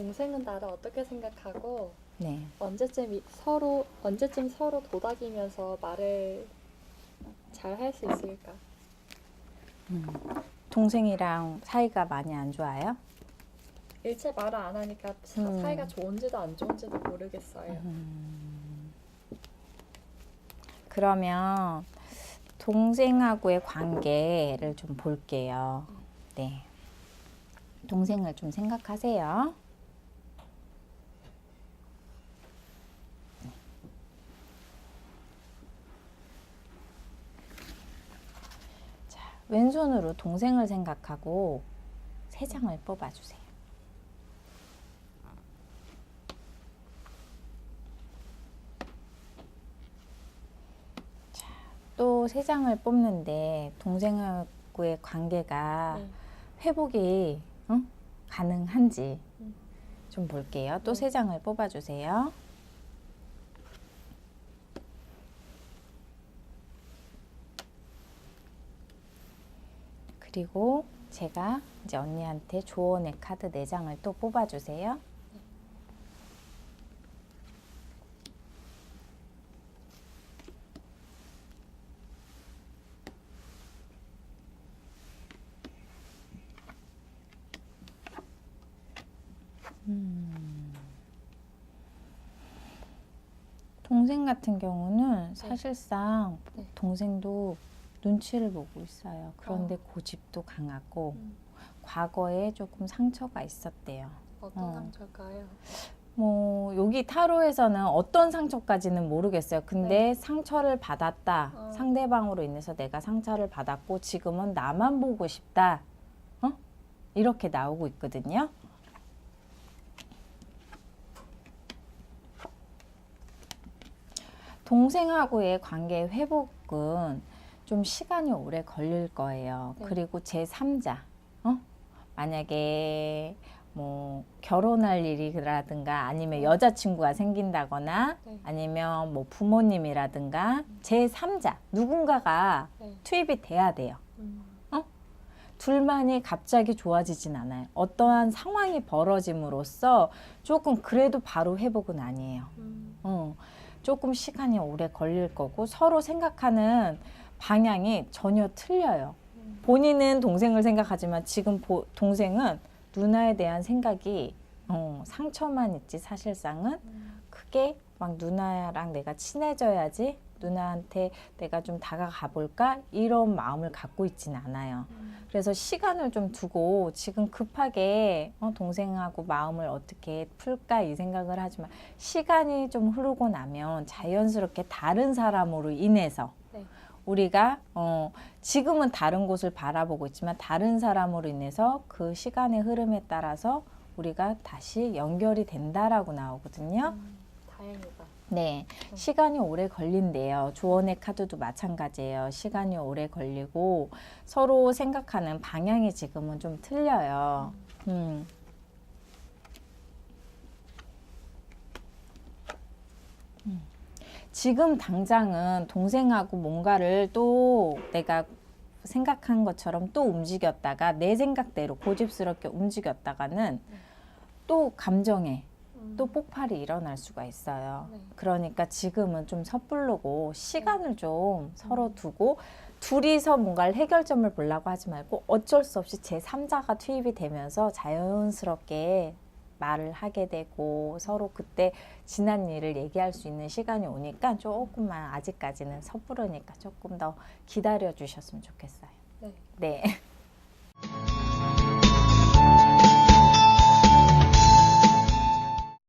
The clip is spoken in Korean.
동생은 나를 어떻게 생각하고 네. 언제쯤 이- 서로 언제쯤 서로 도닥이면서 말을 잘 할 수 있을까? 음. 동생이랑 사이가 많이 안 좋아요? 일체 말을 안 하니까 사- 음. 사이가 좋은지도 안 좋은지도 모르겠어요. 그러면 동생하고의 관계를 좀 볼게요. 네. 동생을 좀 생각하세요. 왼손으로 동생을 생각하고 세 장을 뽑아주세요. 또세 장을 뽑는데 동생하고의 관계가 네. 회복이 응? 가능한지 음. 좀 볼게요. 또 네. 세 장을 뽑아주세요. 그리고 제가 이제 언니한테 조언의 카드 네 장을 또 뽑아주세요. 동생 같은 경우는 사실상 네. 동생도 눈치를 보고 있어요. 그런데 고집도 강하고 음. 과거에 조금 상처가 있었대요. 어떤 어. 상처일까요? 뭐 여기 타로에서는 어떤 상처까지는 모르겠어요. 근데 상처를 받았다. 어. 상대방으로 인해서 내가 상처를 받았고 지금은 나만 보고 싶다. 어? 이렇게 나오고 있거든요. 동생하고의 관계 회복은 좀 시간이 오래 걸릴 거예요. 네. 그리고 제 3자, 어? 만약에 뭐 결혼할 일이라든가 아니면 여자친구가 생긴다거나 네. 아니면 뭐 부모님이라든가 제 3자 누군가가 네. 투입이 돼야 돼요. 음. 둘만이 갑자기 좋아지진 않아요. 어떠한 상황이 벌어짐으로써 조금 그래도 바로 회복은 아니에요. 음. 어, 조금 시간이 오래 걸릴 거고 서로 생각하는 방향이 전혀 틀려요. 음. 본인은 동생을 생각하지만 지금 보- 동생은 누나에 대한 생각이 어, 상처만 있지 사실상은 음. 크게 막 누나랑 내가 친해져야지 누나한테 내가 좀 다가가 볼까 이런 마음을 갖고 있진 않아요. 음. 그래서 시간을 좀 두고 지금 급하게 어, 동생하고 마음을 어떻게 풀까 이 생각을 하지만 시간이 좀 흐르고 나면 자연스럽게 다른 사람으로 인해서 네. 우리가 어, 지금은 다른 곳을 바라보고 있지만 다른 사람으로 인해서 그 시간의 흐름에 따라서 우리가 다시 연결이 된다라고 나오거든요. 음. 다행이다. 네, 시간이 오래 걸린대요. 조언의 카드도 마찬가지예요. 시간이 오래 걸리고 서로 생각하는 방향이 지금은 좀 틀려요. 음. 음. 지금 당장은 동생하고 뭔가를 또 내가 생각한 것처럼 또 움직였다가 내 생각대로 고집스럽게 움직였다가는 또 감정에 음. 또 폭발이 일어날 수가 있어요. 네. 그러니까 지금은 좀 섣부르고 시간을 좀 서로 두고 둘이서 뭔가를 해결점을 보려고 하지 말고 어쩔 수 없이 제 3자가 투입이 되면서 자연스럽게 말을 하게 되고 서로 그때 지난 일을 얘기할 수 있는 시간이 오니까 조금만 아직까지는 섣부르니까 조금 더 기다려 주셨으면 좋겠어요. 네. 네.